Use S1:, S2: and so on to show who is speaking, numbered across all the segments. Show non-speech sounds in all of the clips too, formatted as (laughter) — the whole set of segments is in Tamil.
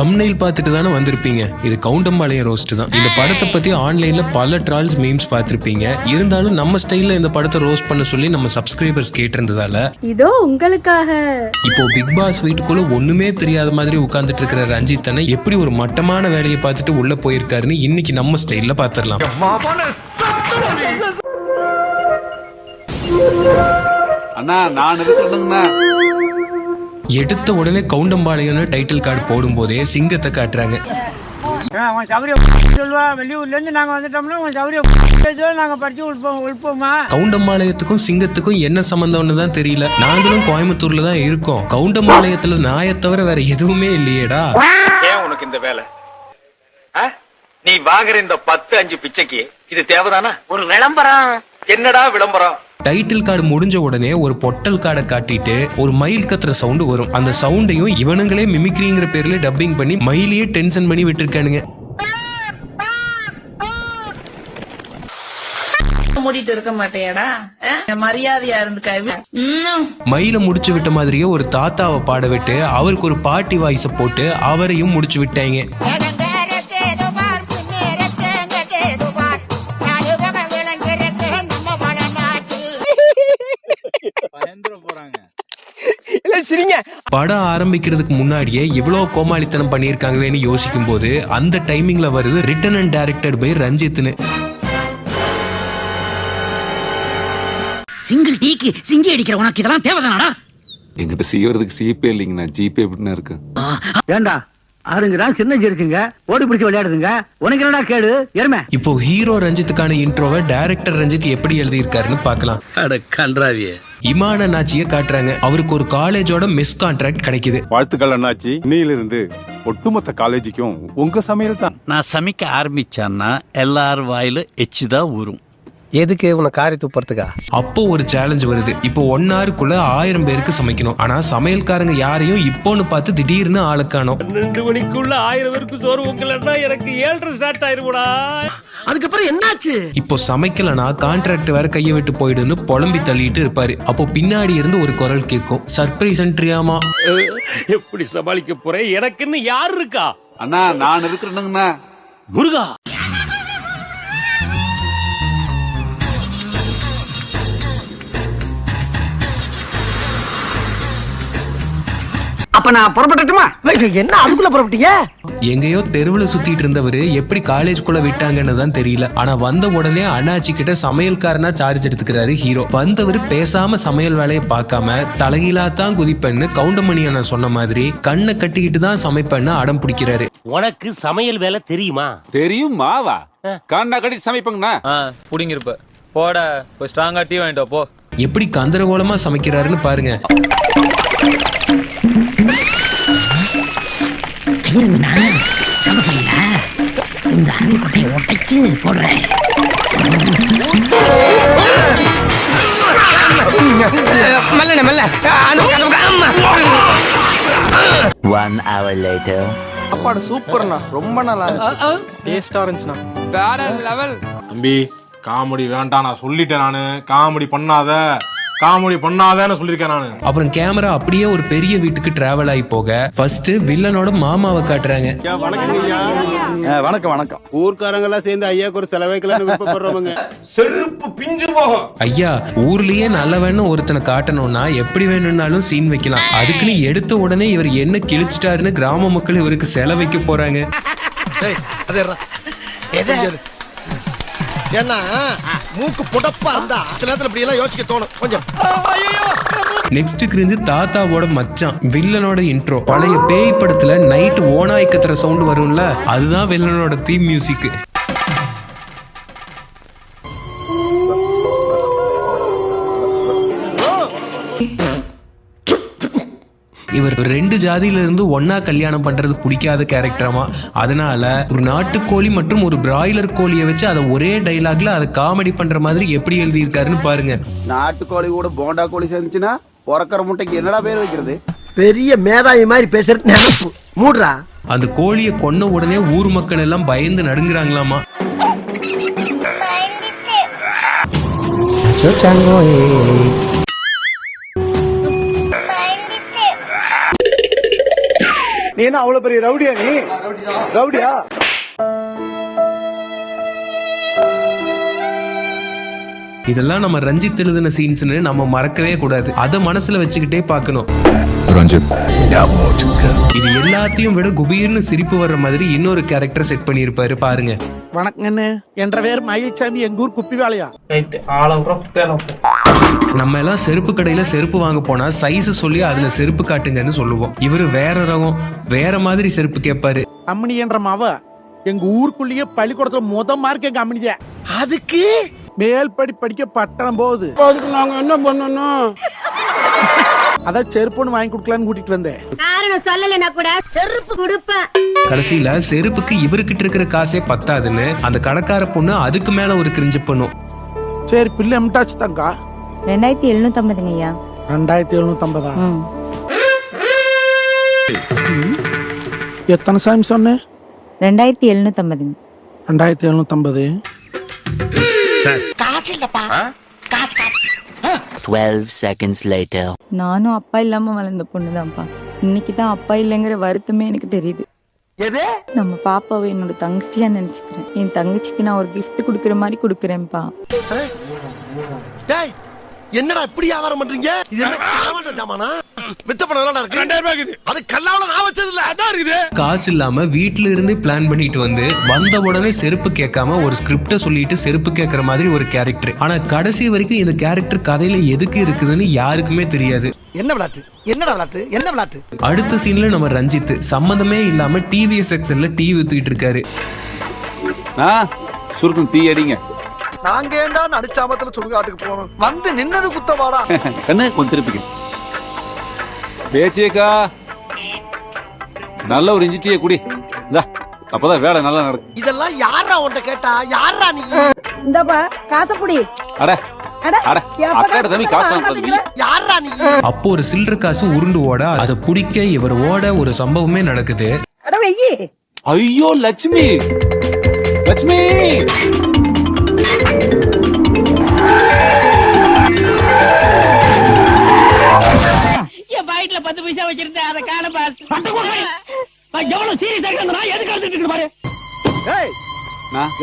S1: தம்னைல் பார்த்துட்டு தானே வந்திருப்பீங்க. இது கவுண்டம்பாளையம் ரோஸ்ட் தான். இந்த படத்தை பத்தி ஆன்லைன்ல பல ட்ரால்ஸ் மீம்ஸ் பார்த்திருப்பீங்க. இருந்தாலும் நம்ம ஸ்டைல்ல இந்த படத்தை ரோஸ்ட் பண்ண சொல்லி நம்ம சப்ஸ்கிரைபர்ஸ் கேட்டிருந்ததால
S2: இதோ உங்களுக்காக.
S1: இப்போ பிக் பாஸ் வீட்டுக்குள்ள ஒண்ணுமே தெரியாத மாதிரி உட்கார்ந்துட்டு இருக்கிற ரஞ்சித் அண்ணன் எப்படி ஒரு மட்டமான வேலையை பார்த்துட்டு உள்ள போயிருக்காருன்னு இன்னைக்கு நம்ம ஸ்டைல்ல பாத்திரலாம்
S3: அண்ணா நான் இருக்கணுங்கண்ணா
S1: எடுத்த உடனே கவுண்டம்பாளையம்னு டைட்டில் கார்டு போடும்போதே சிங்கத்தை காட்டுறாங்க.
S4: அவன் சௌரியம் (laughs) சொல்லுவா வெளியூர்ல இருந்து நாங்க வந்துட்டோம்னா உன் சௌரியம் (laughs) பேசுவா நாங்க படிச்சு உழுப்போம் உழுப்போமா?
S1: கவுண்டம்பாளையத்துக்கும் சிங்கத்துக்கும் என்ன சம்பந்தம்னு தான் தெரியல. நாங்களும் கோயம்புத்தூர்ல தான் இருக்கோம். கவுண்டம்பாளையத்துல நாயை தவிர வேற எதுவுமே இல்லையேடா.
S5: ஏன் உனக்கு இந்த வேலை? ஆ? நீ வாங்குற இந்த பத்து அஞ்சு பிச்சைக்கு இது தேவைதானா? ஒரு விளம்பரம். என்னடா விளம்பரம்?
S1: டைட்டில் கார்டு முடிஞ்ச உடனே ஒரு பொட்டல் கார்டை காட்டிட்டு ஒரு மயில் கத்துற சவுண்ட் வரும். அந்த சவுண்டையும் இவனுங்களே மிமிக்ரிங்கிற பேர்ல டப்பிங் பண்ணி மயிலையே டென்ஷன் பண்ணி விட்டுருக்கானுங்க.
S6: மூடிட்டு இருக்க மாட்டேயாடா? அஹ்? மரியாதையா இருந்துக்கா
S1: மயில முடிச்சு விட்ட மாதிரியே ஒரு தாத்தாவை பாட விட்டு அவருக்கு ஒரு பாட்டி வாய்ஸ போட்டு அவரையும் முடிச்சு விட்டாங்க. படம் ஆரம்பிக்கிறதுக்கு முன்னாடியே இவ்வளவு கோமாளித்தனம் பண்ணியிருக்காங்களேன்னு யோசிக்கும் போது அந்த டைமிங்ல வருது ரிட்டன் அண்ட் டைரக்டட் பை ரஞ்சித்னு
S7: சிங்கிள் டீக்கு சிங்கி அடிக்கிற உனக்கு இதெல்லாம் தேவைதானடா?
S3: என்கிட்ட செய்யறதுக்கு சீப்பே இல்லைங்கண்ணா ஜிபே எப்படிண்ணா இருக்கு.
S4: ஏண்டா ஆறுங்கிறான் சின்ன இருக்குங்க ஓடி பிடிச்சு விளையாடுதுங்க. உனக்கு என்னடா கேடு எருமை?
S1: இப்போ ஹீரோ ரஞ்சித்துக்கான இன்ட்ரோவை டைரக்டர் ரஞ்சித் எப்படி எழுதியிருக்காருன்னு பார்க்கலாம்.
S7: அட கன்றாவியே.
S1: இமான நாச்சியை காட்டுறாங்க. அவருக்கு ஒரு காலேஜோட மிஸ் கான்ட்ராக்ட் கிடைக்குது.
S8: வாழ்த்துக்கள் அண்ணாச்சி. இன்னையிலிருந்து ஒட்டுமொத்த காலேஜுக்கும் உங்க சமையல் தான்.
S7: நான் சமைக்க ஆரம்பிச்சான்னா எல்லார் வாயில எச்சுதான் ஊறும்.
S9: எதுக்கு உன்னை காரி துப்புறதுக்கா?
S1: அப்போ ஒரு சேலஞ்ச் வருது. இப்போ ஒன் ஹவருக்குள்ள ஆயிரம் பேருக்கு சமைக்கணும். ஆனா சமையல்காரங்க யாரையும் இப்போன்னு பார்த்து திடீர்னு ஆளுக்கானோம்
S4: ரெண்டு மணிக்குள்ள ஆயிரம் பேருக்கு சோறு உங்களா எனக்கு ஏழரை ஸ்டார்ட் ஆயிருக்கூடா
S7: அதுக்கப்புறம் என்னாச்சு?
S1: இப்போ சமைக்கலனா கான்ட்ராக்ட் வேற கையை விட்டு போயிடுன்னு புலம்பி தள்ளிட்டு இருப்பாரு. அப்போ பின்னாடி இருந்து ஒரு குரல் கேட்கும். சர்ப்ரைஸ் என்ட்ரியாமா
S4: எப்படி சமாளிக்க போறேன்? எனக்குன்னு யார் இருக்கா?
S3: அண்ணா நான் இருக்கணுங்கண்ணா
S4: முருகா! அப்ப நான் புறப்பட்டுமா என்ன அதுக்குள்ள புறப்பட்டீங்க?
S1: எங்கேயோ தெருவுல சுத்திட்டு இருந்தவரு எப்படி காலேஜ்குள்ள விட்டாங்கன்னு தான் தெரியல. ஆனா வந்த உடனே அண்ணாச்சி கிட்ட சமையல்காரனா சார்ஜ் எடுத்துக்கிறாரு ஹீரோ வந்தவர் பேசாம சமையல் வேலையை பார்க்காம தான் குதிப்பேன்னு கவுண்டமணி அண்ணா சொன்ன மாதிரி கண்ணை கட்டிக்கிட்டு தான் சமைப்பேன்னு அடம் பிடிக்கிறாரு.
S4: உனக்கு சமையல் வேலை தெரியுமா?
S3: தெரியும் மாவா. கண்ணா கட்டி சமைப்பங்கண்ணா.
S9: புடிங்கிருப்ப. போட போய் ஸ்ட்ராங்கா டீ வாங்கிட்டு போ.
S1: எப்படி கந்தரகோலமா சமைக்கிறாருன்னு பாருங்க.
S4: மெல்ல. மெல்ல
S7: ஒன் ஹவர் லேட்டர்
S9: சாப்பாடு சூப்பர்ண்ணா. ரொம்ப நல்லா டேஸ்டா இருந்துச்சுண்ணா.
S4: வேற லெவல்
S8: தம்பி காமெடி வேண்டாம் நான் சொல்லிட்டேன் நானு. காமெடி பண்ணாத. காமெடி பண்ணாதன்னு சொல்லியிருக்கேன் நானு.
S1: அப்புறம் கேமரா அப்படியே ஒரு பெரிய வீட்டுக்கு டிராவல் ஆகி போக ஃபர்ஸ்ட் வில்லனோட மாமாவை காட்டுறாங்க.
S8: வணக்கம் வணக்கம் ஊர்க்காரங்க எல்லாம் சேர்ந்து ஐயாக்கு ஒரு செலவைக்கலாம்னு விருப்பப்படுறவங்க.
S4: செருப்பு பிஞ்சு போகும்.
S1: ஐயா ஊர்லயே நல்லவன்னு ஒருத்தனை காட்டணும்னா எப்படி வேணும்னாலும் சீன் வைக்கலாம். அதுக்குன்னு எடுத்த உடனே இவர் என்ன கிழிச்சிட்டாருன்னு கிராம மக்கள் இவருக்கு செலவைக்க போறாங்க.
S9: ஏன்னா மூக்கு புடப்பா இருந்தா சில நேரத்துல இப்படி எல்லாம் யோசிக்க தோணும். கொஞ்சம்.
S1: நெக்ஸ்ட் கிரிஞ்சு தாத்தாவோட மச்சான் வில்லனோட இன்ட்ரோ பழைய பேய் படத்துல நைட் ஓனாய் கத்துற சவுண்ட் வரும்ல அதுதான் வில்லனோட தீம் மியூசிக் இவர் ரெண்டு ஜாதியில இருந்து ஒன்னா கல்யாணம் பண்றது பிடிக்காத கேரக்டராமா அதனால ஒரு நாட்டுக்கோழி மற்றும் ஒரு பிராய்லர் கோழியை வச்சு அதை ஒரே டைலாக்ல அதை காமெடி பண்ற மாதிரி எப்படி எழுதியிருக்காருன்னு பாருங்க.
S5: நாட்டுக்கோழி கூட போண்டா கோழி சேர்ந்துச்சுன்னா பிறக்கிற முட்டைக்கு என்னடா பேர் வைக்கிறது?
S9: பெரிய மேதாவி மாதிரி பேசுறது நினைப்பு. மூடுறா.
S1: அந்த கோழியை கொன்ன உடனே ஊர் மக்கள் எல்லாம் பயந்து நடுங்குறாங்களாமா.
S9: நீ என்ன அவ்வளவு பெரிய ரவுடியா நீ? ரவுடியா?
S1: இதெல்லாம் நம்ம ரஞ்சித் எழுதின சீன்ஸ்னு நம்ம மறக்கவே கூடாது. அதை மனசுல வச்சுக்கிட்டே பார்க்கணும். இது எல்லாத்தையும் விட குபீர்னு சிரிப்பு வர்ற மாதிரி இன்னொரு கேரக்டர் செட் பண்ணியிருப்பாரு பாருங்க.
S9: வணக்கங்கண்ணு என்ற பேர் மயில்சாமி எங்க ஊர் குப்பி வேலையா
S1: நம்ம எல்லாம் செருப்பு கடையில செருப்பு வாங்க போனா சைஸ் சொல்லி அதுல செருப்பு காட்டுங்கன்னு சொல்லுவோம். இவரு வேற ரகம் வேற மாதிரி செருப்பு கேட்பாரு
S9: அம்மணி என்ற மாவ எங்க ஊருக்குள்ளேயே பள்ளிக்கூடத்துல முத மார்க் எங்க அம்மனிதே. அதுக்கு? மேல் படி படிக்க பட்டணம் போகுது.
S10: அதுக்கு நாங்க என்ன பண்ணணும்?
S9: அதான் செருப்புன்னு வாங்கி கொடுக்கலான்னு கூட்டிட்டு வந்தேன்.
S11: காரணம் சொல்லலைன்னா கூட செருப்பு கொடுப்பேன்.
S1: கடைசியில செருப்புக்கு இவர்கிட்ட இருக்கிற காசே பத்தாதுன்னு அந்த கடைக்கார பொண்ணு அதுக்கு மேல ஒரு கிரிஞ்சு பண்ணும்.
S9: சரி பிள்ளை எம்டாச்சு தங்கா.
S11: ரெண்டாயிரத்தி எழுநூத்தி ஐம்பதுங்க ஐயா.
S9: ரெண்டாயிரத்தி எழுநூத்தி ஐம்பதா எத்தனை சாமி சொன்னேன்
S11: ரெண்டாயிரத்தி எழுநூத்தி ஐம்பதுங்க
S9: ரெண்டாயிரத்தி எழுநூத்தி ஐம்பது
S11: நானும் அப்பா இல்லாம வளர்ந்த பொண்ணுதான்ப்பா. இன்னைக்கு தான் அப்பா இல்லைங்கிற வருத்தமே எனக்கு தெரியுது. நம்ம பாப்பாவை என்னோட தங்கச்சியா நினைச்சுக்கிறேன். என் தங்கச்சிக்கு நான் ஒரு gift கொடுக்குற மாதிரி கொடுக்குறேன்ப்பா.
S9: டேய் என்னடா இப்படி வியாபாரம் பண்றீங்க? இது என்ன காவாட்ட ஜாமானா? வித்த பணம் இருக்கு. அது கல்லாவுல நான் வச்சது இல்ல அதான் இருக்குது.
S1: காசு இல்லாம வீட்ல இருந்து பிளான் பண்ணிட்டு வந்து வந்த உடனே செருப்பு கேட்காம ஒரு ஸ்கிரிப்ட சொல்லிட்டு செருப்பு கேட்கற மாதிரி ஒரு கேரக்டர் ஆனா கடைசி வரைக்கும் இந்த கேரக்டர் கதையில எதுக்கு இருக்குதுன்னு யாருக்குமே தெரியாது.
S9: என்ன விளையாட்டு என்னடா விளையாட்டு என்ன விளையாட்டு
S1: அடுத்த சீன்ல நம்ம ரஞ்சித் சம்மந்தமே இல்லாம டிவிஎஸ் எக்ஸல்ல டீ வித்துக்கிட்டு இருக்காரு.
S12: ஆ சுருக்கம் தீ அடிங்க.
S9: நாங்க ஏண்டா நடிச்சாமத்துல சுடுகாட்டுக்கு போனோம் வந்து நின்னது குத்தவாடா (laughs)
S12: கண்ணு கொஞ்சம் திருப்பிக்க. பேச்சேக்கா நல்ல ஒரு இஞ்சி டீயை குடி. இந்தா அப்பதான் வேலை நல்லா நடக்கும்
S9: இதெல்லாம் யாரா உன்ட்ட கேட்டா? யாரா நீ?
S11: இந்தப்பா காசப்புடி.
S12: அட அட அக்காட தம்பி காசு வாங்க
S9: யாரா நீ?
S1: அப்போ ஒரு சில்லற காசு உருண்டு ஓட அதை பிடிக்க இவர் ஓட ஒரு சம்பவமே நடக்குது.
S12: ஐயோ லட்சுமி. லட்சுமி.
S10: பாக்கெட்ல பத்து பைசா வச்சிருந்தேன் அதை காண பாஸ் எவ்வளவு சீரியஸா நான் எதுக்கு அழுதுட்டு இருக்கு பாரு.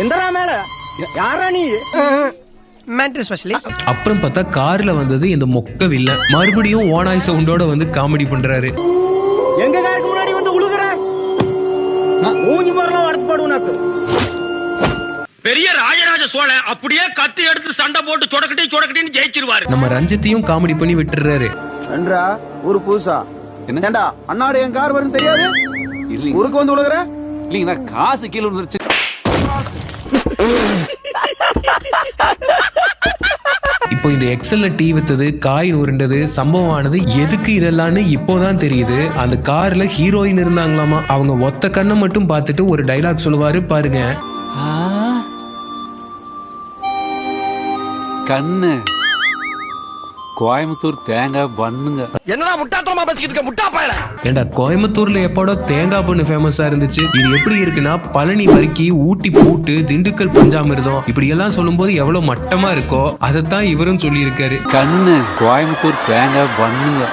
S9: எந்தரா மேல. யாரா நீ?
S1: அப்புறம் பார்த்தா கார்ல வந்தது இந்த மொக்க வில்ல. மறுபடியும் ஓனாய் சவுண்டோட வந்து காமெடி பண்றாரு.
S9: எங்க காருக்கு முன்னாடி வந்து உழுகுற? மூஞ்சி மரலாம் அடுத்து பாடு உனக்கு.
S4: பெரிய ராஜராஜ சோழன் அப்படியே கத்தி எடுத்து சண்டை போட்டு சொடக்கட்டி சொடக்கட்டின்னு ஜெயிச்சிருவாரு.
S1: நம்ம ரஞ்சித்தையும் காமெடி பண்ணி விட்டுறாரு
S9: என்றா? ஒரு புதுசா
S12: என்ன?
S9: ஏண்டா அண்ணாடு என் கார் வரும் தெரியாது?
S12: இல்லைங்க.
S9: ஊருக்கு வந்து உழுகுற?
S12: இல்லைங்க நான் காசு கீழே விழுந்துருச்சு.
S1: இப்போ இந்த எக்ஸல்ல டீ வித்தது காய் உருண்டது சம்பவம் ஆனது எதுக்கு இதெல்லாம்னு இப்போதான் தெரியுது. அந்த கார்ல ஹீரோயின் இருந்தாங்களாமா? அவங்க ஒத்த கண்ணை மட்டும் பார்த்துட்டு ஒரு டைலாக் சொல்லுவாரு பாருங்க.
S12: கண்ணு. கோயம்புத்தூர் தேங்காய் பண்ணுங்க.
S9: என்னடா முட்டாத்தனமா பேசிக்கிட்டு இருக்க? முட்டா பயல.
S1: ஏண்டா கோயம்புத்தூர்ல எப்போடோ தேங்காய் பண்ணு ஃபேமஸா இருந்துச்சு? இது எப்படி இருக்குன்னா பழனி வரிக்கி ஊட்டி பூட்டு திண்டுக்கல் பஞ்சாமிர்தம். இப்படி எல்லாம் சொல்லும்போது எவ்வளவு மட்டமா இருக்கோ அதைத்தான் இவரும் சொல்லியிருக்காரு.
S12: கண்ணு கோயம்புத்தூர் தேங்காய் பண்ணுங்க.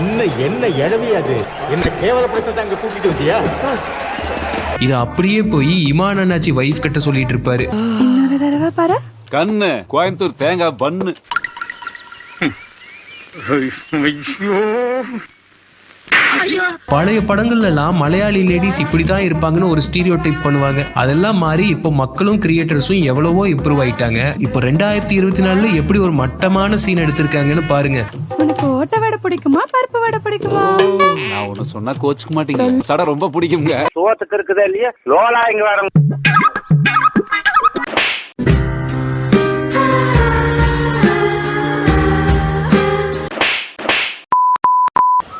S13: என்ன என்ன எழவி அது? என்ன கேவலப்படுத்த அங்க கூட்டிட்டு வந்தியா?
S1: இது அப்படியே போய் இமான் அண்ணாச்சி வைஃப் கிட்ட சொல்லிட்டு இருப்பாரு.
S11: இன்னொரு தடவை பாரு.
S12: கண்ணு கோயம்புத்தூர் தேங்காய் பண்ணு.
S1: பழைய படங்கள்ல எல்லாம் மலையாளி லேடிஸ் இப்படிதான் இருப்பாங்கன்னு ஒரு ஸ்டீரியோ டைப் பண்ணுவாங்க. அதெல்லாம் மாறி இப்போ மக்களும் கிரியேட்டர்ஸும் எவ்வளவோ இம்ப்ரூவ் ஆயிட்டாங்க. இப்போ ரெண்டாயிரத்தி இருபத்தி நாலுல எப்படி ஒரு மட்டமான சீன் எடுத்திருக்காங்கன்னு பாருங்க.
S11: உனக்கு ஓட்ட வடை பிடிக்குமா பருப்பு வடை பிடிக்குமா?
S12: நான் ஒண்ணு சொன்னா கோச்சுக்க மாட்டீங்க. சடை ரொம்ப பிடிக்குங்க
S10: சோத்துக்கு இருக்குதா இல்லையா? லோலா இங்க வர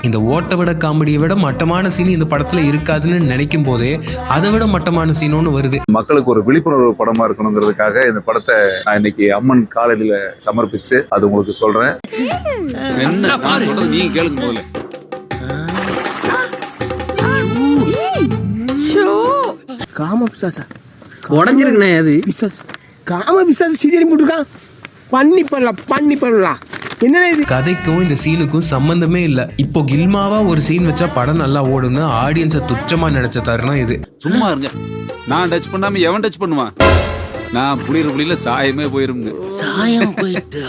S1: இந்த ஓட்ட விட காமெடியை விட மட்டமான சீன் இந்த படத்துல இருக்காதுன்னு நினைக்கும் போதே அதை விட மட்டமான சீன் ஒன்று வருது.
S14: மக்களுக்கு ஒரு விழிப்புணர்வு படமா இருக்கணுங்கிறதுக்காக இந்த படத்தை நான் இன்னைக்கு அம்மன் காலடியில சமர்ப்பிச்சு அது உங்களுக்கு சொல்றேன்.
S12: என்ன நீங்க கேளுங்க முதல்ல.
S9: காம பிசாசா. உடஞ்சிருக்கண்ணே அது. பிசாஸ் காம பிசாசு சீரியல் போட்டுருக்கான். பண்ணி பண்ணலாம் பண்ணி பண்ணலாம். என்ன இது?
S1: கதைக்கும் இந்த சீனுக்கும் சம்பந்தமே இல்ல. இப்போ கில்மாவா ஒரு சீன் வச்சா படம் நல்லா ஓடும்னு ஆடியன்ஸை துச்சமா நினைச்ச தருணம் இது.
S12: சும்மா இருங்க. நான் டச் பண்ணாம எவன் டச் பண்ணுவான்? நான் புளியிற புளியில சாயமே போயிருங்க.
S4: சாயம் போயிட்டு?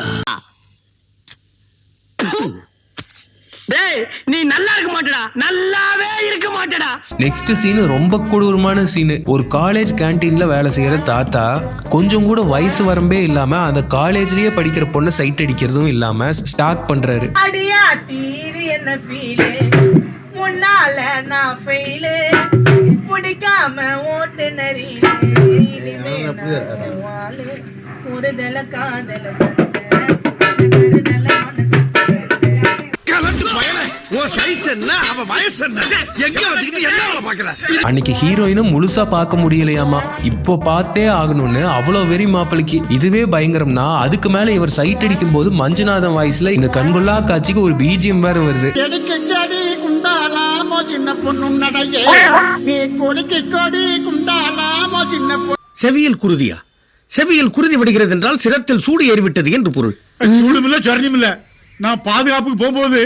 S4: டேய் நீ நல்லா இருக்க மாட்டடா. நல்லாவே இருக்க மாட்டடா.
S1: நெக்ஸ்ட் சீன் ரொம்ப கொடூரமான சீனு ஒரு காலேஜ் கேண்டீன்ல வேலை செய்யற தாத்தா கொஞ்சம் கூட வயசு வரம்பே இல்லாம அந்த காலேஜ்லயே படிக்கிற பொண்ணை சைட் அடிக்கிறதும் இல்லாம ஸ்டாக் பண்றாரு.
S6: அடியா தீரு என்ன ஃபீலு முன்னால நான் ஃபெயிலு பிடிக்காம ஓட்டு நரியிலே இனிமே நான் வாழு ஒரு தல காதல கருதல மனசு
S1: அன்னைக்கு ஹீரோயினும் முழுசா பார்க்க முடியலையாமா இப்போ பார்த்தே ஆகணும்னு அவ்வளவு வெறி மாப்பிளைக்கு இதுவே பயங்கரம்னா அதுக்கு மேல இவர் சைட் அடிக்கும் போது மஞ்சுநாதன் வாய்ஸ்ல இந்த கண்கொள்ளா காட்சிக்கு ஒரு பிஜிஎம் வேற வருது.
S15: செவியில் குருதியா? செவியில் குருதி விடுகிறது என்றால் சிரத்தில் சூடு ஏறிவிட்டது என்று பொருள்.
S9: சூடுமில்ல சொரணிமில்ல நான் பாதுகாப்புக்கு போகும்போது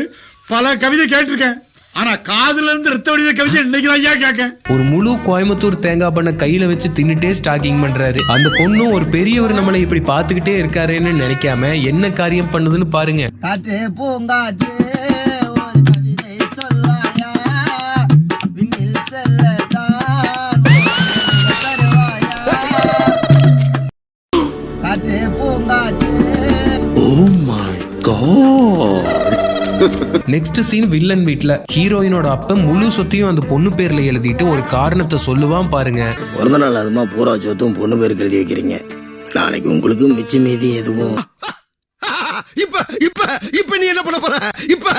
S9: பல கவிதை கேட்டிருக்கேன். ஆனா காதுல இருந்து ரத்த வடித கவிதை இன்னைக்கு தான் ஏன் கேட்க
S1: ஒரு முழு கோயம்புத்தூர் தேங்காய் பண்ண கையில வச்சு தின்னுட்டே ஸ்டாக்கிங் பண்றாரு. அந்த பொண்ணும் ஒரு பெரியவர் நம்மளை இப்படி பார்த்துக்கிட்டே இருக்காருன்னு நினைக்காம என்ன காரியம் பண்ணுதுன்னு பாருங்க.
S6: காற்று பூங்காற்று ஒரு கவிதை சொல்வாயா
S1: நெக்ஸ்ட் சீன் வில்லன் வீட்ல ஹீரோயினோட அப்ப முழு சொத்தையும் அந்த பொண்ணு பேர்ல எழுதிட்டு ஒரு காரணத்தை சொல்லுவான் பாருங்க.
S15: பிறந்த நாள் அதுமா பூரா சொத்தும் பொண்ணு பேருக்கு எழுதி வைக்கிறீங்க. நாளைக்கு உங்களுக்கு மிச்ச மீதி எதுவும்.
S9: இப்ப இப்ப இப்ப நீ என்ன பண்ண போற? இப்ப.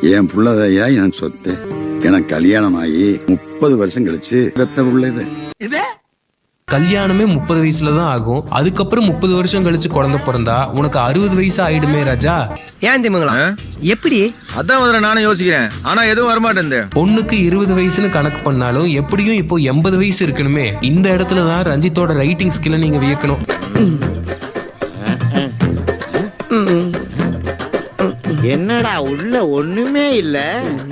S15: என் புள்ளதையா என் சொத்து? எனக்கு கல்யாணம் ஆகி முப்பது வருஷம் கழிச்சு ரத்த உள்ளது
S1: கல்யாணமே முப்பது வயசுல தான் ஆகும். அதுக்கப்புறம் முப்பது வருஷம் கழிச்சு குழந்தை பிறந்தா உனக்கு அறுபது வயசு ஆயிடுமே ராஜா.
S15: ஏன் திமுங்களா? எப்படி? அதான் முதல்ல நானும் யோசிக்கிறேன். ஆனா எதுவும் வரமாட்டேன்
S1: பொண்ணுக்கு இருபது வயசுன்னு கணக்கு பண்ணாலும் எப்படியும் இப்போ எண்பது வயசு இருக்கணுமே. இந்த இடத்துல தான் ரஞ்சித்தோட ரைட்டிங் ஸ்கில்லை நீங்க வியக்கணும்.
S15: என்னடா உள்ள ஒண்ணுமே இல்ல.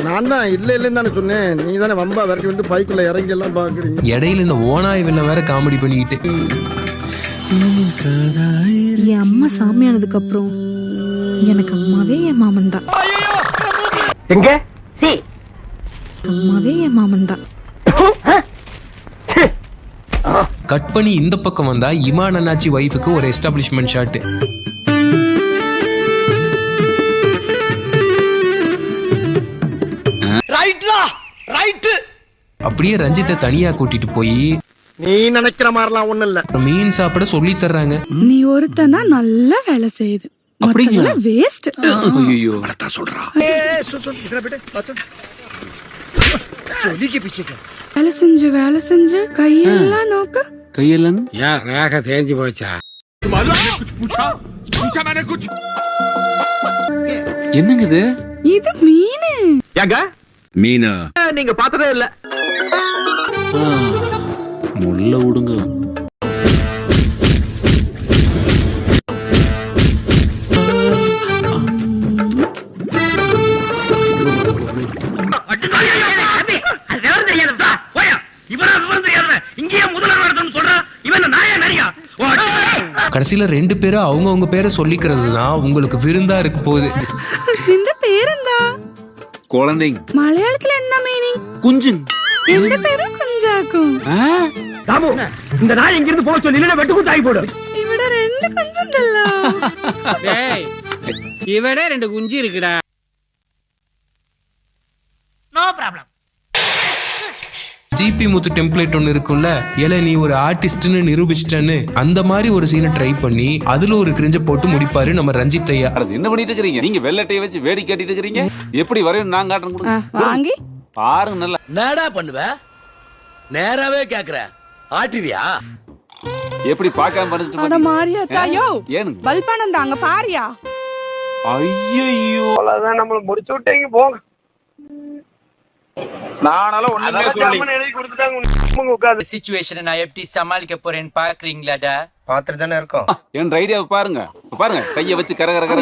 S9: நான் தான் இல்ல இல்லன்னு தானே சொன்னேன். நீ தானே வம்பா விரட்டி வந்து பைக்குள்ள இறங்கி எல்லாம் பாக்குறீங்க.
S1: இடையில இந்த ஓனாய் வில்ல வேற காமெடி பண்ணிக்கிட்டு.
S2: என் அம்மா சாமியானதுக்கு அப்புறம் எனக்கு அம்மாவே என் மாமன் தான்.
S4: எங்க? சி.
S2: அம்மாவே என் மாமன் தான்.
S1: கட் பண்ணி இந்த பக்கம் வந்தா இமான் அண்ணாச்சி ஒய்ஃபுக்கு ஒரு எஸ்டாப்ளிஷ்மெண்ட் ஷாட்
S4: ரைட்
S1: அப்படியே ரஞ்சித்தை தனியா கூட்டிட்டு போய்
S9: நீ நினைக்கிற மாதிரிலாம் ஒண்ணு இல்ல.
S1: மீன் சாப்பிட சொல்லி தர்றாங்க.
S2: நீ ஒருத்தன் தான் நல்லா வேலை செய்யுது.
S12: அப்படிங்களா?
S2: வேஸ்ட்
S12: ஐயோ
S15: சொல்றா.
S2: வேலை செஞ்சு வேலை செஞ்சு கையெல்லாம் நோக்க.
S12: கையெல்லாம்?
S15: ஏன் ரேக தேஞ்சு போச்சா?
S12: என்னங்க இது?
S2: இது மீனு.
S5: ஏங்க?
S15: மீனா.
S5: நீங்க பார்த்ததே இல்ல.
S12: முள்ள விடுங்க
S1: கடைசியில ரெண்டு பேரும் அவங்கவங்க பேரை சொல்லிக்கிறது தான் உங்களுக்கு விருந்தா இருக்க போகுது.
S12: குழந்தைங்க.
S2: மலையாளத்துல என்ன மீனிங்
S12: குஞ்சு
S2: எந்த பேரு குஞ்சாக்கும்.
S4: இந்த நாய் எங்க இருந்து போக சொல்லி இல்ல வெட்டு குத்தாகி போடு
S2: இவட ரெண்டு குஞ்சுங்களா (laughs)
S6: இவட ரெண்டு குஞ்சு இருக்குடா.
S1: ஜிபி முத்து டெம்ப்ளேட் ஒன்று இருக்கும்ல ஏல நீ ஒரு ஆர்டிஸ்ட்னு நிரூபிச்சிட்டன்னு அந்த மாதிரி ஒரு சீனை ட்ரை பண்ணி அதுல ஒரு கிரிஞ்ச போட்டு முடிப்பாரு நம்ம ரஞ்சித் ஐயா
S12: என்ன பண்ணிட்டு இருக்கீங்க நீங்க வெள்ளட்டையை வச்சு வேடி கேட்டிட்டு இருக்கீங்க எப்படி வரையும் நான் காட்டுறேன்.
S2: வாங்கி.
S12: பாருங்க நல்லா.
S15: என்னடா பண்ணுவ? நேராவே கேக்குற. ஆட்டுவியா?
S12: எப்படி பார்க்காம பண்ணிட்டு
S2: அட? மாரியா தாயோ
S12: ஏனுங்க?
S2: பல்பானந்தா அங்க பாரியா?
S12: ஐயோ
S4: அவ்வளவுதான் நம்மள முடிச்சு விட்டீங்க போங்க.
S9: நானால ஒண்ணுமே சொல்லி
S4: சிச்சுவேஷனை நான் எப்படி சமாளிக்க போறேன்னு பாக்குறீங்களாடா
S5: பாத்துட்டு தானே இருக்கோம்.
S12: என் ஐடியாவை பாருங்க. பாருங்க கைய வச்சு கர கர கர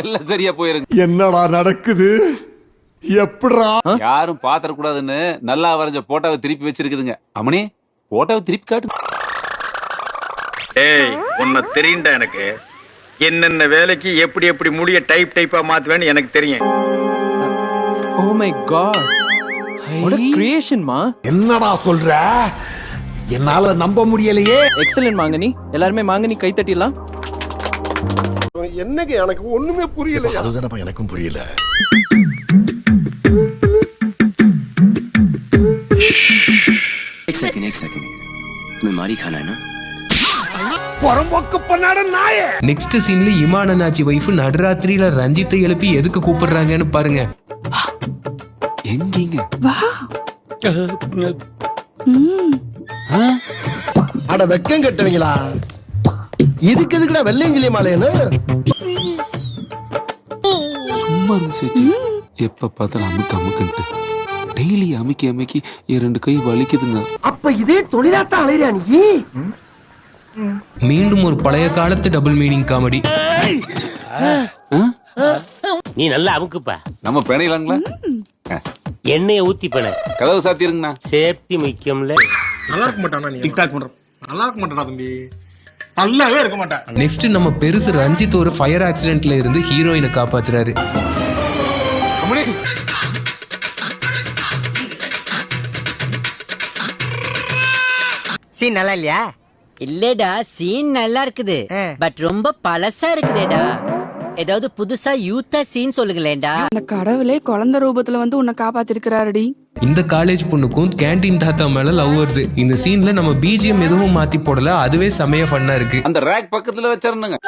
S12: எல்லாம் சரியா போயிருங்க.
S15: என்னடா நடக்குது? எப்படா
S12: யாரும் பாத்திர கூடாதுன்னு நல்லா வரைஞ்ச போட்டோவை திருப்பி வச்சிருக்குதுங்க. அம்மனே போட்டோவை திருப்பி காட்டு.
S5: ஏய் உன்னை தெரியும்டா எனக்கு. என்னென்ன வேலைக்கு எப்படி எப்படி முடிய டைப் டைப்பா மாத்துவேன்னு எனக்கு தெரியும்.
S4: my God what a creation மா
S9: என்னடா சொல்ற என்னால நம்ப முடியலையே
S4: எக்ஸலென்ட் மாங்கனி எல்லாருமே மாங்கனி கை தட்டிடலாம்
S9: என்னங்க எனக்கு ஒண்ணுமே புரியல அதுதானப்பா எனக்கும் புரியல
S4: एक सेकंड एक सेकंड तुम्हें मारी खाना है ना
S9: புறம்போக்கு பண்ணாட நாயே
S1: நெக்ஸ்ட் சீன்ல இமானனாச்சி வைஃப் நடுராத்திரியில ரஞ்சித்தை எழுப்பி எதுக்கு கூப்பிடுறாங்கன்னு பாருங்க
S12: எங்கீங்க
S9: அட வெக்கம் கட்டுவீங்களா? இதுக்கு எதுக்குடா வெள்ளையங்கிலி மாலையன்னு
S12: சும்மா எப்ப பார்த்தாலும் அமுக்கு அமுக்குன்ட்டு. டெய்லி அமுக்கி அமுக்கி என் ரெண்டு கை வலிக்குதுங்க.
S9: அப்ப இதே தொழிலாத்தான் அலையிறியா நீ?
S1: மீண்டும் ஒரு பழைய காலத்து டபுள் மீனிங் காமெடி
S4: நீ நல்லா அமுக்குப்பா.
S12: நம்ம பிணையலாங்களா?
S4: எண்ணெயை ஊத்தி பண்ண
S12: கதவு சாத்திருங்கண்ணா.
S4: சேஃப்டி முக்கியம்ல.
S8: நல்லா இருக்க மாட்டானா நீ? டிக்டாக் நல்லா இருக்க மாட்டானா தம்பி? நல்லாவே இருக்க மாட்டேன்
S1: நெக்ஸ்ட் நம்ம பெருசு ரஞ்சித் ஒரு ஃபயர் ஆக்சிடென்ட்ல இருந்து ஹீரோயினை காப்பாத்துறாரு.
S5: சீன் நல்லா இல்லையா?
S6: இல்லடா சீன் நல்லா இருக்குது. பட் ரொம்ப பழசா இருக்குதேடா. ஏதாவது புதுசா யூத்தா சீன் சொல்லுங்களேன்டா.
S2: அந்த கடவுளே குழந்தை ரூபத்துல வந்து உன்னை காப்பாத்திருக்கிறாருடி.
S1: இந்த காலேஜ் பொண்ணுக்கும் கேண்டீன் தாத்தா மேல லவ் வருது. இந்த சீன்ல நம்ம பிஜிஎம் எதுவும் மாத்தி போடல அதுவே செமையா ஃபன்னா இருக்கு.
S12: அந்த ரேக் பக்கத்துல வச்சிருந்துங்க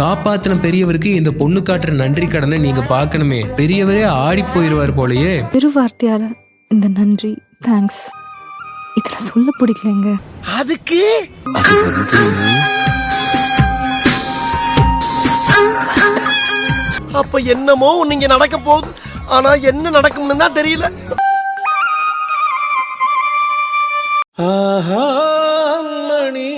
S1: காப்பாத்தின பெரியவருக்கு இந்த பொண்ணு காட்டுற நன்றி கடனை நீங்க பார்க்கணுமே. பெரியவரே ஆடி போயிருவார் போலயே.
S2: பெருவார்த்தையால இந்த நன்றி தேங்க்ஸ் இதுல சொல்ல பிடிக்கலங்க.
S9: அதுக்கு? அப்ப என்னமோ ஒண்ணு இங்க நடக்க போகுது. ஆனா என்ன நடக்கும்னு தான் தெரியல. ஆஹா மணி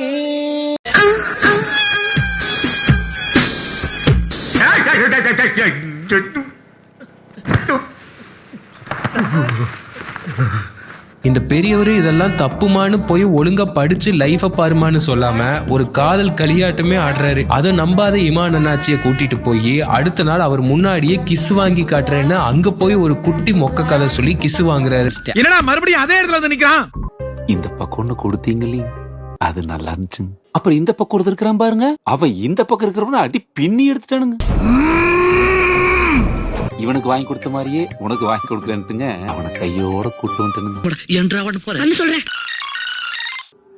S1: இந்த பெரியவர் இதெல்லாம் தப்புமான்னு போய் ஒழுங்கா படிச்சு லைஃப பாருமான்னு சொல்லாம ஒரு காதல் களியாட்டமே ஆடுறாரு. அதை நம்பாத இமான் அண்ணாச்சியை கூட்டிட்டு போய் அடுத்த நாள் அவர் முன்னாடியே கிஸ் வாங்கி காட்டுறேன்னு அங்க போய் ஒரு குட்டி மொக்க கதை சொல்லி கிஸ் வாங்குறாரு.
S9: என்னடா மறுபடியும் அதே இடத்துல வந்து நிக்கிறான்?
S12: இந்த பக்கம் ஒண்ணு கொடுத்தீங்களே. அது நல்லா இருந்துச்சுங்க. அப்புறம் இந்த பக்கம் ஒருத்தர் இருக்கிறான் பாருங்க. அவன் இந்த பக்கம் இருக்கிறவன அடி பின்னி எடுத்துட்டானுங்க. இவனுக்கு வாங்கி கொடுத்த மாதிரியே உனக்கு வாங்கி கொடுக்கலன்ட்டுங்க அவனை கையோட கூட்டு வந்துட்டுங்க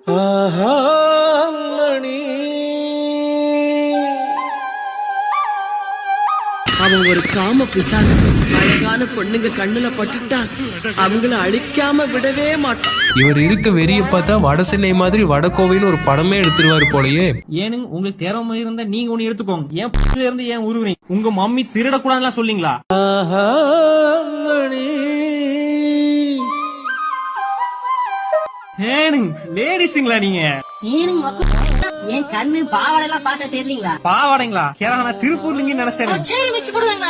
S9: ஆஹா மணி
S6: அவன் ஒரு காம பிசாசு. அழகான பொண்ணுங்க கண்ணுல பட்டுட்டா அவங்கள அழிக்காம விடவே மாட்டான்.
S1: இவர் இருக்க வெறிய பார்த்தா வட சென்னை மாதிரி வடகோவைன்னு ஒரு படமே எடுத்துருவாரு போலயே.
S4: ஏனுங்க உங்களுக்கு தேரமா இருந்தா நீங்க ஒண்ணு எடுத்துக்கோங்க. ஏன் இருந்து ஏன் உருவுறீங்க உங்க மம்மி திருடக்கூடாதுலாம் சொல்லிங்களா? ஏனுங்க லேடிஸுங்களா நீங்க?
S6: என் கண்ணு பாவாடை எல்லாம் பார்த்தா தெரியலீங்களா?
S4: பாவாடைங்களா? கேரளா நான் திருப்பூர்லிங்க நினைச்சேன்.
S6: சரி வச்சு போடுவேங்க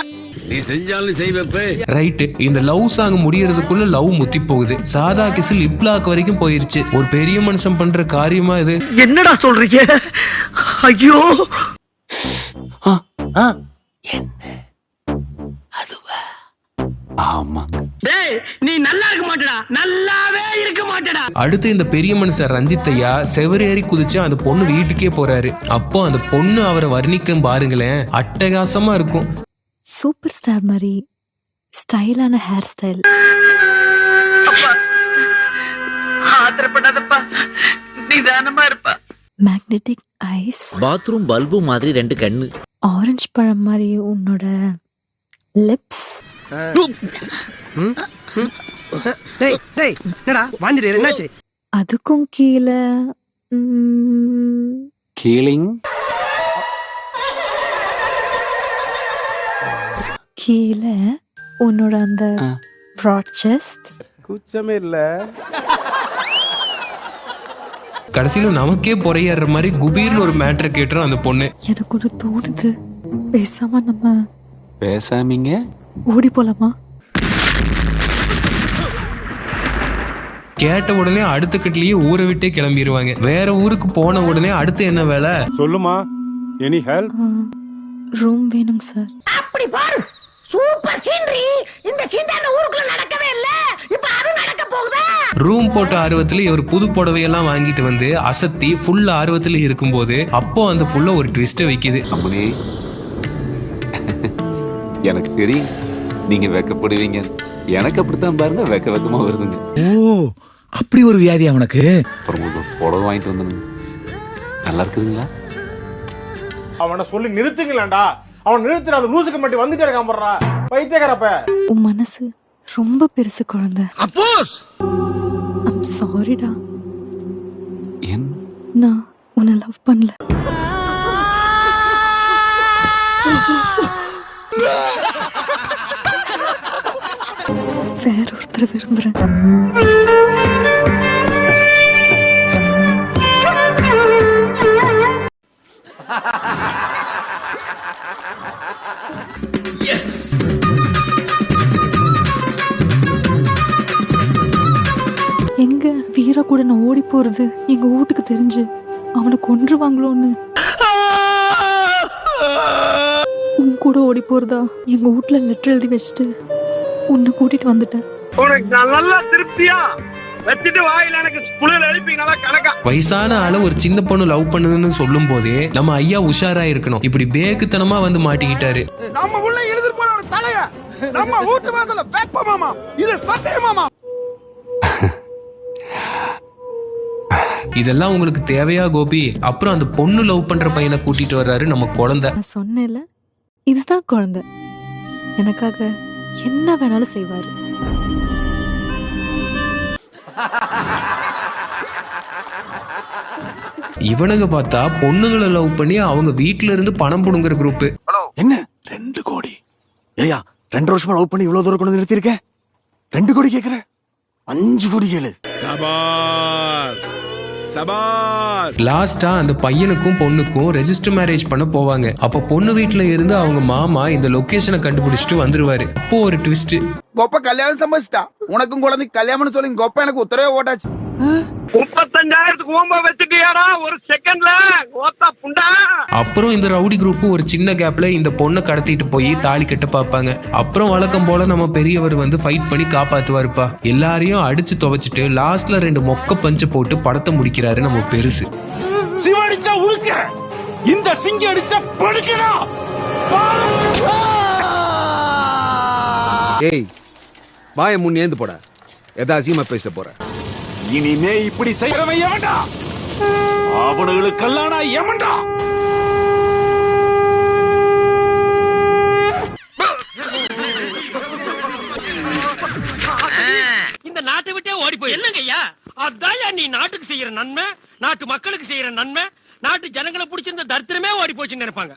S9: நீ செஞ்சாலும் செய்வப்பே.
S1: ரைட்டு இந்த லவ் சாங் முடியறதுக்குள்ள லவ் முத்தி போகுது. சாதா கிசு லிப் லாக் வரைக்கும் போயிருச்சு. ஒரு பெரிய மனுஷன் பண்ற காரியமா இது?
S9: என்னடா சொல்றீங்க? ஐயோ!
S12: ஆமா.
S4: நீ நல்லா இருக்க மாட்டடா. நல்லாவே இருக்க மாட்டடா.
S1: அடுத்து இந்த பெரிய மனுஷன் ரஞ்சித்தையா செவரேறி குதிச்சு அந்த பொண்ணு வீட்டுக்கே போறாரு. அப்போ அந்த பொண்ணு அவரை வர்ணிக்கும் பாருங்களேன் அட்டகாசமா இருக்கும்.
S2: சூப்பர் ஸ்டார் மாதிரி ஸ்டைலான ஹேர் ஸ்டைல்
S6: ஆத்திரப்படாதப்பா. நிதானமா இருப்பா.
S2: மேக்னெட்டிக் ஐஸ்
S4: பாத்ரூம் பல்பு மாதிரி ரெண்டு கண்ணு.
S2: ஆரஞ்சு பழம் மாதிரி உன்னோட லிப்ஸ்
S4: டேய் டேய் என்னடா? வாந்திட்டு என்னாச்சு
S2: அதுக்கும் கீழே ம்,
S12: கேளிங்
S2: கீழே உன்னோட அந்த. ப்ராட் செஸ்ட்
S9: குச்சமே இல்ல.
S1: கடைசியில நமக்கே பொறையேற மாதிரி குபீர்னு ஒரு மேட்ரு கேட்டுரும் அந்த பொண்ணு.
S2: எனக்கு ஒன்று தோணுது. பேசாம நம்ம
S12: பேசாமீங்க?
S2: ஓடி போலாமா?
S1: கேட்ட உடனே அடுத்த கட்டிலேயே ஊரை விட்டே கிளம்பிடுவாங்க வேற ஊருக்கு போன உடனே அடுத்து என்ன வேலை?
S8: சொல்லுமா. எனி ஹெல்ப்
S2: ரூம் வேணுங்க சார்
S4: அப்படி பாரு. சூப்பர் சீனரி இந்த சீந்தாண்ட ஊருக்குள்ள நடக்கவே இல்ல. இப்ப அது நடக்க போகுதா?
S1: ரூம் போட்ட ஆர்வத்துல இவர் புது புடவையெல்லாம் வாங்கிட்டு வந்து அசத்தி ஃபுல் ஆர்வத்துல இருக்கும்போது அப்போ அந்த புள்ள ஒரு ட்விஸ்ட்டை வைக்குது.
S12: அம்மனே. எனக்கு தெரியும். நீங்க வெக்கப்படுவீங்க. எனக்கு அப்படித்தான் பாருங்க வெக்க வெக்கமா வருதுங்க.
S9: ஓ அப்படி ஒரு வியாதியா உனக்கு?
S12: அப்புறம் உங்களுக்கு புடவை வாங்கிட்டு வந்தனுங்க. நல்லா இருக்குதுங்களா?
S8: அவனை சொல்லி நிறுத்துங்களேன்டா. அவன் நிறுத்துற அந்த லூசுக்கு மட்டும் வந்துட்டே இருக்கான் போடுறா பைத்தியக்காரப்ப.
S2: உன் மனசு ரொம்ப பெருசு குழந்தை.
S9: அப்போஸ்!
S2: ஐம் சாரிடா
S12: என்
S2: நான் உன்னை லவ் பண்ணல. வேற ஒருத்தரை விரும்புறேன். எங்க வீரா கூட நான் ஓடி போறது எங்க வீட்டுக்கு தெரிஞ்சு அவனை கொன்றுவாங்களோன்னு. உன் கூட ஓடி போறதா எங்க வீட்ல லெட்டர் எழுதி வச்சுட்டு. உன்னை கூட்டிட்டு வந்துட்டேன்.
S5: உனக்கு நல்லா திருப்தியா? வச்சுட்டு வாயில எனக்கு புளியல் எழுப்பி நல்லா கணக்கா?
S1: வயசான ஆள ஒரு சின்ன பொண்ணு லவ் பண்ணுதுன்னு சொல்லும் போதே நம்ம ஐயா உஷாரா இருக்கணும் இப்படி பேக்குத்தனமா வந்து மாட்டிக்கிட்டாரு.
S9: நம்ம உள்ள எழுதிட்டு போன தலைய. நம்ம வீட்டு வாசல்ல வெப்பமாமா இது சத்தியமாமா
S1: இதெல்லாம் உங்களுக்கு தேவையா கோபி? அப்புறம் அந்த பொண்ணு லவ் பண்ற பையனை கூட்டிட்டு வர்றாரு நம்ம குழந்தை.
S2: நான் சொன்னேன்ல இதுதான் குழந்தை. எனக்காக என்ன வேணாலும் செய்வாரு.
S1: இவனுங்க பார்த்தா பொண்ணுங்களை லவ் பண்ணி அவங்க வீட்ல இருந்து பணம் புடுங்குற குரூப்
S9: என்ன? ரெண்டு கோடி. இல்லையா ரெண்டு வருஷமா லவ் பண்ணி இவ்வளவு தூரம் கொண்டு நிறுத்திருக்கேன் ரெண்டு கோடி கேக்குற. அஞ்சு கோடி கேளு. சபாஸ் சபாஸ்
S1: லாஸ்டா அந்த பையனுக்கும் பொண்ணுக்கும் ரெஜிஸ்டர் மேரேஜ் பண்ண போவாங்க. அப்ப பொண்ணு வீட்ல இருந்து அவங்க மாமா இந்த லொகேஷனை கண்டுபிடிச்சிட்டு வந்துருவாரு. அப்போ ஒரு ட்விஸ்ட்
S9: கொப்ப கல்யாணம் சம்பவிச்சிட்டா. உனக்கும் குழந்தை கல்யாணம் சொல்லி கொப்ப எனக்கு உத்தரவே ஓட்டாச்சு.
S5: முப்பத்தஞ்சாயிரத்துக்கு ஓம்ப வச்சுட்டியாடா ஒரு செகண்ட்ல ஓத்தா புண்டா.
S1: அப்புறம் இந்த ரவுடி குரூப் ஒரு சின்ன கேப்ல இந்த பொண்ணை கடத்திட்டு போய் தாலி கட்ட பார்ப்பாங்க அப்புறம் வழக்கம் போல நம்ம பெரியவர் வந்து ஃபைட் பண்ணி காப்பாத்துவாருப்பா. எல்லாரையும் அடிச்சு துவைச்சிட்டு லாஸ்ட்ல ரெண்டு மொக்க பஞ்சு போட்டு படத்தை முடிக்கிறாரு நம்ம பெருசு.
S8: சிவடிச்சா இந்த சிங்கி அடிச்சா படுக்கணும்
S9: ஏய் வாய முன் ஏந்து போட. எதா அசியமா பேசிட்டு போற.
S8: இனிமே இப்படி செய்யறவன் எவன்டா? அவனுங்களுக்கெல்லாம் நான் எவன்டா?
S4: இந்த நாட்டை விட்டே ஓடி போய் என்னங்க ஐயா அதான் நீ நாட்டுக்கு செய்யற நன்மை நாட்டு மக்களுக்கு செய்யற நன்மை நாட்டு ஜனங்களை பிடிச்சிருந்த தரித்திரமே ஓடி போச்சுன்னு நினைப்பாங்க.